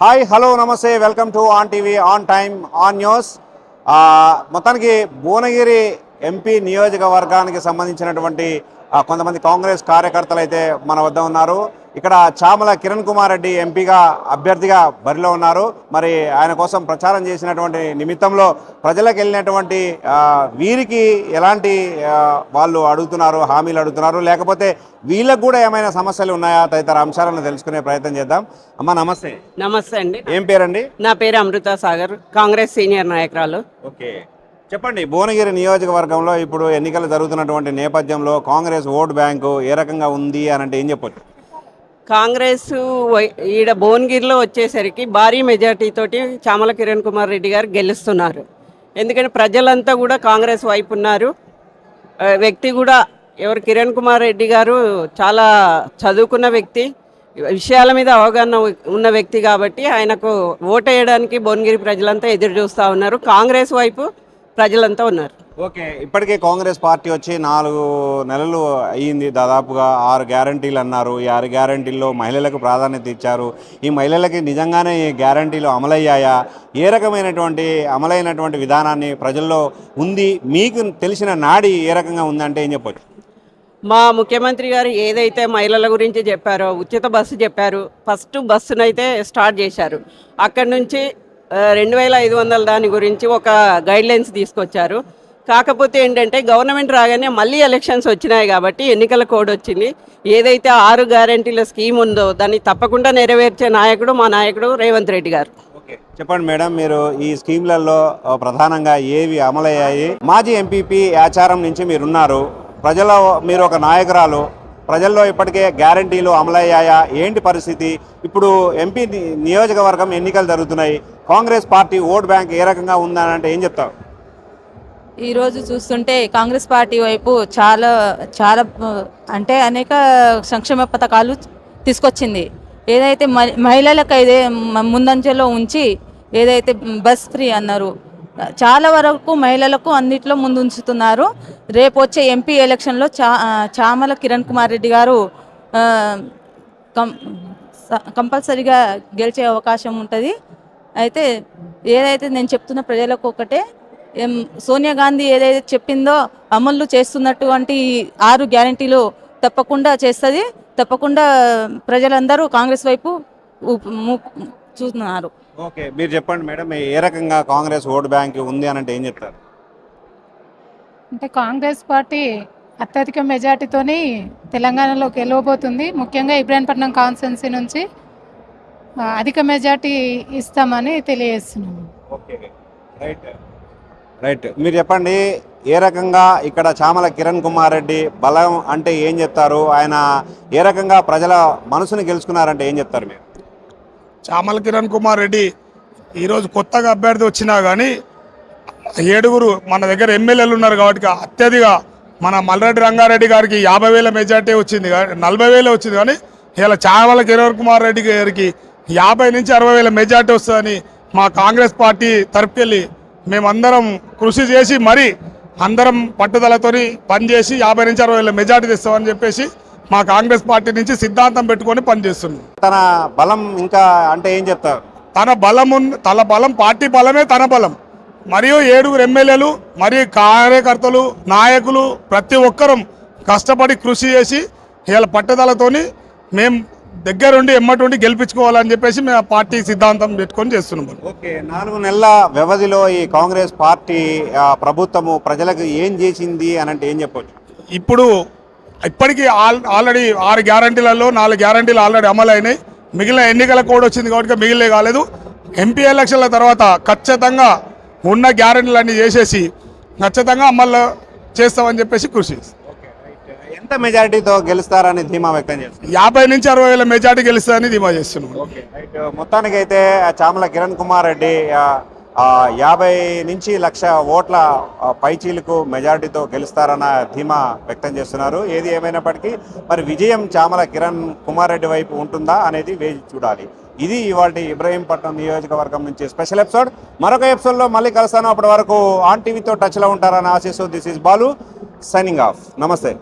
Hi hello నమస్తే welcome to on TV on time on news. మొత్తానికి Bhuvanagiri MP నియోజకవర్గానికి సంబంధించినటువంటి కొంతమంది కాంగ్రెస్ కార్యకర్తలు అయితే మన వద్ద ఉన్నారు. ఇక్కడ చామల కిరణ్ కుమార్ రెడ్డి ఎంపీగా అభ్యర్థిగా బరిలో ఉన్నారు. మరి ఆయన కోసం ప్రచారం చేసినటువంటి నిమిత్తంలో ప్రజలకు వెళ్ళినటువంటి వీరికి ఎలాంటి వాళ్ళు అడుగుతున్నారు హామీలు అడుగుతున్నారు? లేకపోతే వీళ్ళకు కూడా ఏమైనా సమస్యలు ఉన్నాయా? తదితర అంశాలను తెలుసుకునే ప్రయత్నం చేద్దాం. అమ్మ నమస్తే. నమస్తే అండి. ఏం పేరండి? నా పేరు అమృత సాగర్ కాంగ్రెస్ సీనియర్ నాయకురాలు. ఓకే. చెప్పండి భువనగిరి నియోజకవర్గంలో ఇప్పుడు ఎన్నికలు జరుగుతున్నటువంటి నేపథ్యంలో కాంగ్రెస్ ఓటు బ్యాంకు ఏ రకంగా ఉంది అని అంటే ఏం చెప్పొచ్చు? కాంగ్రెస్ వై- ఈడ భువనగిరిలో వచ్చేసరికి భారీ మెజార్టీతోటి చామల కిరణ్ కుమార్ రెడ్డి గారు గెలుస్తున్నారు. ఎందుకంటే ప్రజలంతా కూడా కాంగ్రెస్ వైపు ఉన్నారు. వ్యక్తి కూడా ఎవరు? కిరణ్ కుమార్ రెడ్డి గారు చాలా చదువుకున్న వ్యక్తి. విషయాల మీద అవగాహన ఉన్న వ్యక్తి కాబట్టి ఆయనకు ఓటేయడానికి భువనగిరి ప్రజలంతా ఎదురు చూస్తూ ఉన్నారు. కాంగ్రెస్ వైపు ప్రజలంతా ఉన్నారు. ఓకే ఇప్పటికే కాంగ్రెస్ పార్టీ వచ్చి నాలుగు నెలలు అయ్యింది దాదాపుగా ఆరు గ్యారంటీలు అన్నారు. ఈ ఆరు గ్యారంటీల్లో మహిళలకు ప్రాధాన్యత ఇచ్చారు. ఈ మహిళలకి నిజంగానే ఈ గ్యారంటీలు అమలయ్యాయా? ఏ రకమైనటువంటి అమలైనటువంటి విధానాన్ని ప్రజల్లో ఉంది? మీకు తెలిసిన నాడి ఏ రకంగా ఉందంటే ఏం చెప్పొచ్చు? మా ముఖ్యమంత్రి గారు ఏదైతే మహిళల గురించి చెప్పారో ఉచిత బస్సు చెప్పారు ఫస్ట్ బస్సునైతే స్టార్ట్ చేశారు. అక్కడి నుంచి రెండు వేల ఐదు వందల దాని గురించి ఒక గైడ్లైన్స్ తీసుకొచ్చారు. కాకపోతే ఏంటంటే గవర్నమెంట్ రాగానే మళ్ళీ ఎలక్షన్స్ వచ్చినాయి కాబట్టి ఎన్నికల కోడ్ వచ్చింది. ఏదైతే ఆరు గ్యారంటీల స్కీమ్ ఉందో దాన్ని తప్పకుండా నెరవేర్చే నాయకుడు మా నాయకుడు రేవంత్ రెడ్డి గారు. ఓకే. చెప్పండి మేడం మీరు ఈ స్కీమ్లలో ప్రధానంగా ఏవి అమలయ్యాయి? మాజీ ఎంపీపీ ఆచారం నుంచి మీరున్నారు. ప్రజల మీరు ఒక నాయకురాలు. ప్రజల్లో ఇప్పటికే గ్యారంటీలు అమలయ్యాయా? ఏంటి పరిస్థితి? ఇప్పుడు ఎంపీ నియోజకవర్గం ఎన్నికలు జరుగుతున్నాయి. కాంగ్రెస్ పార్టీ ఓట్ బ్యాంక్ ఏ రకంగా ఉందని అంటే ఏం చెప్తావు? ఈరోజు చూస్తుంటే కాంగ్రెస్ పార్టీ వైపు చాలా చాలా అంటే అనేక సంక్షేమ పథకాలు తీసుకొచ్చింది. ఏదైతే మహిళలకు అయితే ముందంజలో ఉంచి ఏదైతే బస్ ఫ్రీ అన్నారు చాలా వరకు మహిళలకు అన్నిట్లో ముందు ఉంచుతున్నారు రేపు వచ్చే ఎంపీ ఎలక్షన్లో చా చామల కిరణ్ కుమార్ రెడ్డి గారు కం కంపల్సరీగా గెలిచే అవకాశం ఉంటుంది. అయితే ఏదైతే నేను చెప్తున్న ప్రజలకు ఒకటే సోనియా గాంధీ ఏదైతే చెప్పిందో అమలు చేస్తున్నటువంటి ఆరు గ్యారంటీలు తప్పకుండా చేస్తుంది. తప్పకుండా ప్రజలందరూ కాంగ్రెస్ వైపు ము- చూస్తున్నారు. ఓకే మీరు చెప్పండి మేడం ఏ రకంగా కాంగ్రెస్ ఓట్ బ్యాంక్ ఉంది అని అంటే ఏం చెప్తారు? అంటే కాంగ్రెస్ పార్టీ అత్యధిక మెజార్టీతోని తెలంగాణలో గెలవబోతుంది. ముఖ్యంగా ఇబ్రాహీంపట్నం కాన్స్టెన్సీ నుంచి అధిక మెజార్టీ ఇస్తామని తెలియజేస్తున్నాము. Okay right. రైట్. మీరు చెప్పండి ఏ రకంగా ఇక్కడ చామల కిరణ్ కుమార్ రెడ్డి బలం అంటే ఏం చెప్తారు? ఆయన ఏ రకంగా ప్రజల మనసుని గెలుచుకున్నారంటే ఏం చెప్తారు మీరు? చామల కిరణ్ కుమార్ రెడ్డి ఈరోజు కొత్తగా అభ్యర్థి వచ్చినా కానీ ఏడుగురు మన దగ్గర ఎమ్మెల్యేలు ఉన్నారు కాబట్టి అత్యధిక మన మల్రెడ్డి రంగారెడ్డి గారికి యాభై వేల మెజార్టీ వచ్చింది కానీ నలభై వేలే వచ్చింది కానీ ఇలా చామల కిరణ్ కుమార్ రెడ్డి గారికి యాభై నుంచి అరవై వేల మెజార్టీ వస్తుందని మా కాంగ్రెస్ పార్టీ తరపుకెళ్ళి మేమందరం కృషి చేసి మరీ అందరం పట్టుదలతోని పనిచేసి యాభై నుంచి అరవై వేల మెజార్టీ తెస్తామని చెప్పేసి మా కాంగ్రెస్ పార్టీ నుంచి సిద్ధాంతం పెట్టుకొని పనిచేస్తున్నాం తన బలం ఇంకా అంటే ఏం చెప్తారు? తన బలం తన బలం పార్టీ బలమే తన బలం. మరియు ఏడుగురు ఎమ్మెల్యేలు మరియు కార్యకర్తలు నాయకులు ప్రతి ఒక్కరం కష్టపడి కృషి చేసి ఇలా పట్టుదలతోని మేము దగ్గరుండి ఎమ్మటుండి గెలిపించుకోవాలని చెప్పేసి మేము ఆ పార్టీ సిద్ధాంతం పెట్టుకొని చేస్తున్నాం. ఓకే నాలుగు నెలల వ్యవధిలో ఈ కాంగ్రెస్ పార్టీ ప్రభుత్వము ప్రజలకు ఏం చేసింది అని అంటే ఏం చెప్పొచ్చు? ఇప్పుడు ఇప్పటికీ ఆల్ ఆల్రెడీ ఆరు గ్యారంటీలలో నాలుగు గ్యారంటీలు ఆల్రెడీ అమలు అయినాయి మిగిలిన ఎన్నికల కోడ్ వచ్చింది కాబట్టి మిగిలిన కాలేదు. ఎంపీ ఎలక్షన్ల తర్వాత ఖచ్చితంగా ఉన్న గ్యారంటీలన్నీ చేసేసి ఖచ్చితంగా అమలు చేస్తామని చెప్పేసి కృషి. ఎంత మెజారిటీతో గెలుస్తారని ధీమా వ్యక్తం చేస్తారు యాభై నుంచి అరవై వేల మెజార్టీ గెలుస్తుందని ధీమా చేస్తున్నాం. రైట్. మొత్తానికైతే చామల కిరణ్ కుమార్ రెడ్డి యాభై నుంచి లక్ష ఓట్ల పైచీలకు మెజారిటీతో గెలుస్తారన్న ధీమా వ్యక్తం చేస్తున్నారు. ఏది ఏమైనప్పటికీ మరి విజయం చామల కిరణ్ కుమార్ రెడ్డి వైపు ఉంటుందా అనేది వేచి చూడాలి. ఇది ఇవాళ ఇబ్రహీంపట్నం నియోజకవర్గం నుంచి స్పెషల్ ఎపిసోడ్. మరొక ఎపిసోడ్లో మళ్ళీ కలుస్తాను. అప్పటి వరకు ఆన్ టీవీతో టచ్లో ఉంటారని ఆశిస్తూ this is Balu signing off. నమస్తే.